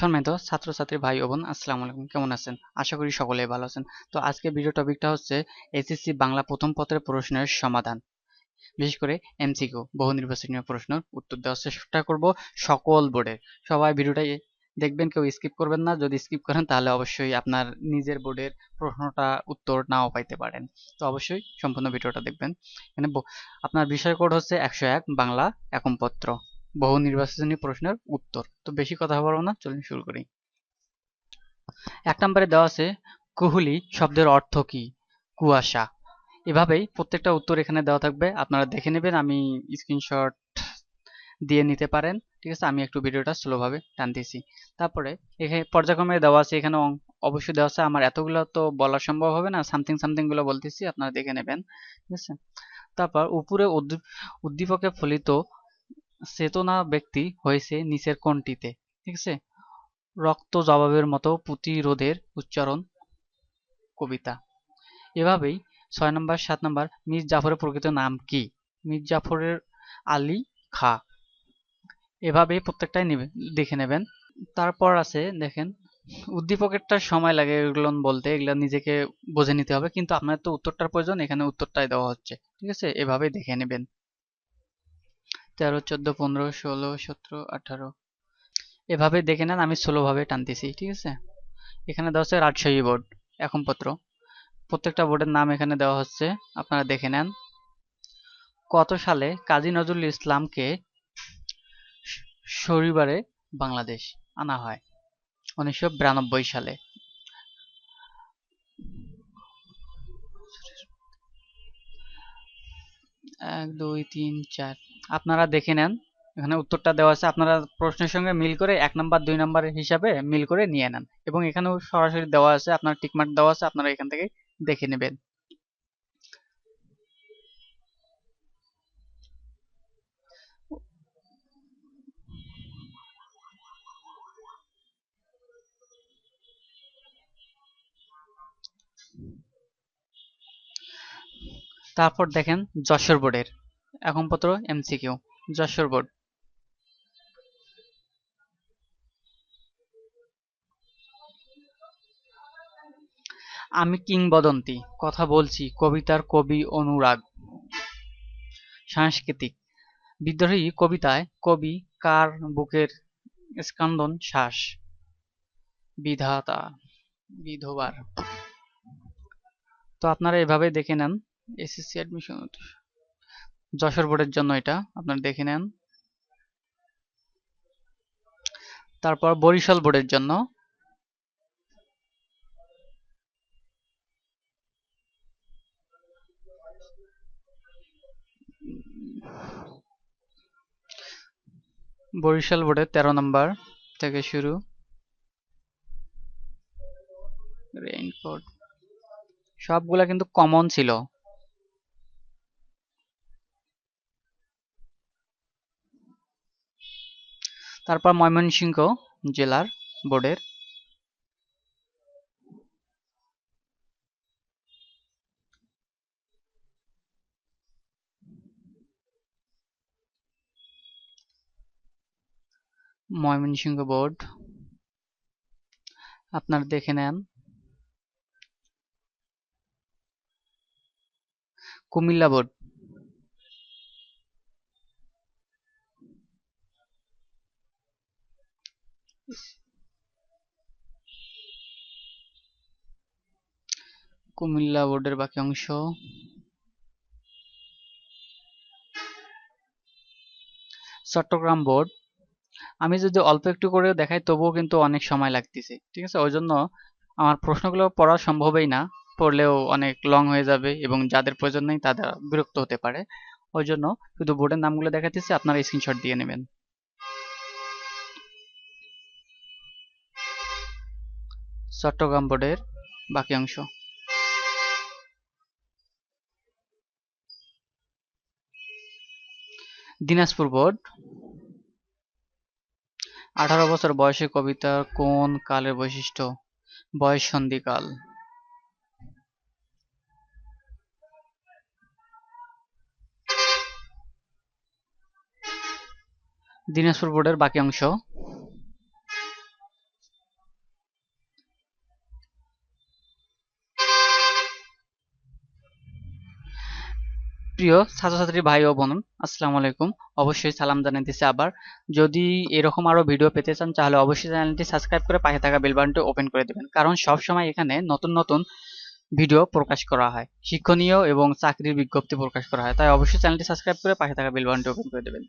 সম্মানিত ছাত্রছাত্রী ভাই ও বোন, আসসালামু আলাইকুম। কেমন আছেন? আশা করি সকলে ভালো আছেন। তো আজকে ভিডিও টপিকটা হচ্ছে এসএসসি বাংলা প্রথম পত্রের প্রশ্নের সমাধান। বিশেষ করে এমসিকিউ বহু নির্বাচনীয় প্রশ্নের উত্তর দেওয়ার চেষ্টা করব সকল বোর্ডের সবাই ভিডিওটা দেখবেন, কেউ স্কিপ করবেন না। যদি স্কিপ করেন, তাহলে অবশ্যই আপনার নিজের বোর্ডের প্রশ্নটা উত্তর নাও পাইতে পারেন। তো অবশ্যই সম্পূর্ণ ভিডিওটা দেখবেন। এখানে আপনার বিষয় কোড হচ্ছে একশো এক, বাংলা একম পত্র বহু নির্বাচনী প্রশ্নের উত্তর। তো বেশি কথা বলব না, চলুন শুরু করি। এক নম্বরে দেওয়া আছে, কুহুলি শব্দের অর্থ কি? কুয়াশা। এভাবেই প্রত্যেকটা উত্তর এখানে দেওয়া থাকবে। আপনারা দেখে নেবেন, আমি স্ক্রিনশট দিয়ে নিতে পারেন। ঠিক আছে, আমি একটু ভিডিওটা স্লোভাবে টানতেছি। তারপরে এখানে পর্যায়ক্রমে দেওয়া আছে, এখানে অবশ্যই দেওয়া আছে, আমার এতগুলো তো বলা সম্ভব হবে না সামথিং সামথিংগুলো বলতেছি, আপনারা দেখে নেবেন। ঠিক আছে? তারপর উপরে উদ্দীপকে ফলিত চেতনা ব্যক্তি হয়েছে নিচের কোনটিতে ঠিক আছে? রক্ত জবাবের মতো প্রতিরোধের উচ্চারণ কবিতা। এভাবেই ছয় নম্বর সাত নম্বর মির জাফরের প্রকৃত নাম কি? মির জাফরের আলী খা। এভাবে প্রত্যেকটাই দেখে নেবেন। তারপর আছে, দেখেন উদ্দীপকেরটা সময় লাগে এগুলো বলতে, এগুলো নিজেকে বুঝে নিতে হবে, কিন্তু আপনার তো উত্তরটার প্রয়োজন এখানে উত্তরটাই দেওয়া হচ্ছে, ঠিক আছে? এভাবেই দেখে নেবেন। তেরো, চোদ্দ, পনেরো, ষোলো, সতেরো, আঠারো। এভাবে দেখে নেন, আমি ষোলোভাবে টানতেছি, ঠিক আছে? এখানে দেওয়া হচ্ছে রাজশাহী বোর্ড, এখন পত্র। প্রত্যেকটা বোর্ডের নাম এখানে দেওয়া হচ্ছে, আপনারা দেখে নেন। কত সালে কাজী নজরুল ইসলামকে শনিবারে বাংলাদেশ আনা হয়? উনিশশো বিরানব্বই সালে। এক, দুই, তিন, চার। আপনারা দেখে নেন। এখানে উত্তরটা দেওয়া আছে। আপনারা প্রশ্নের সঙ্গে মিল করে এক নাম্বার, দুই নাম্বার হিসাবে মিল করে নিয়ে নেন। এবং এখানেও সরাসরি দেওয়া আছে, আপনার টিকমার্ক দেওয়া আছে, আপনারা এখান থেকে দেখে নেবেন। তারপর দেখেন যশোর বোর্ডের। এখন পত্র এমসিকিউ যশোর বোর্ড। আমি কিংবদন্তি, কথা বলছি কবিতার কবি অনুরাগ। সাংস্কৃতিক, বিদ্রোহী কবিতায় কবি কার বুকের স্কান্দন শ্বাস? বিধাতা, বিধবার। তো আপনারা এভাবে দেখে নেন এসএসসি অ্যাডমিশন যশোর বোর্ডের জন্য এটা, আপনারা দেখে নেন। তারপর বরিশাল বোর্ডের জন্য। বরিশাল বোর্ডের তেরো নম্বর থেকে শুরু। সবগুলা কিন্তু কমন ছিল। তারপর ময়মনসিংহ জেলার বোর্ডের। ময়মনসিংহ বোর্ড আপনারা দেখে নেন। কুমিল্লা বোর্ড কুমিল্লা বোর্ডের বাকি অংশ। চট্টগ্রাম বোর্ড। আমি যদি অল্প একটু করে দেখাই, তবুও কিন্তু অনেক সময় লাগতেছে, ঠিক আছে? ওই জন্য আমার প্রশ্নগুলো পড়া সম্ভবই না, পড়লেও অনেক লং হয়ে যাবে এবং যাদের প্রয়োজন নেই তাদের বিরক্ত হতে পারে। ওই জন্য শুধু বোর্ডের নামগুলো দেখাতেছি, আপনারা স্ক্রিনশট দিয়ে নেবেন। চট্টগ্রাম বোর্ডের বাকি অংশ। দিনাজপুর বোর্ড। আঠারো বছর বয়সে কবিতার কোন কালের বৈশিষ্ট্য? বয়স সন্ধিকাল দিনাজপুর বোর্ডের বাকি অংশ। প্রিয় ছাত্রছাত্রী ভাই ও বোন, আসসালামু আলাইকুম। অবশ্যই সালাম জানাইতেছি আবার। যদি এরকম আরও ভিডিও পেতে চান, তাহলে অবশ্যই চ্যানেলটি সাবস্ক্রাইব করে পাশে থাকা বেল বাটনটি ওপেন করে দেবেন। কারণ সব সময় এখানে নতুন নতুন ভিডিও প্রকাশ করা হয়, শিক্ষণীয় এবং চাকরির বিজ্ঞপ্তি প্রকাশ করা হয়। তাই অবশ্যই চ্যানেলটি সাবস্ক্রাইব করে পাশে থাকা বেল বাটনটি ওপেন করে দেবেন।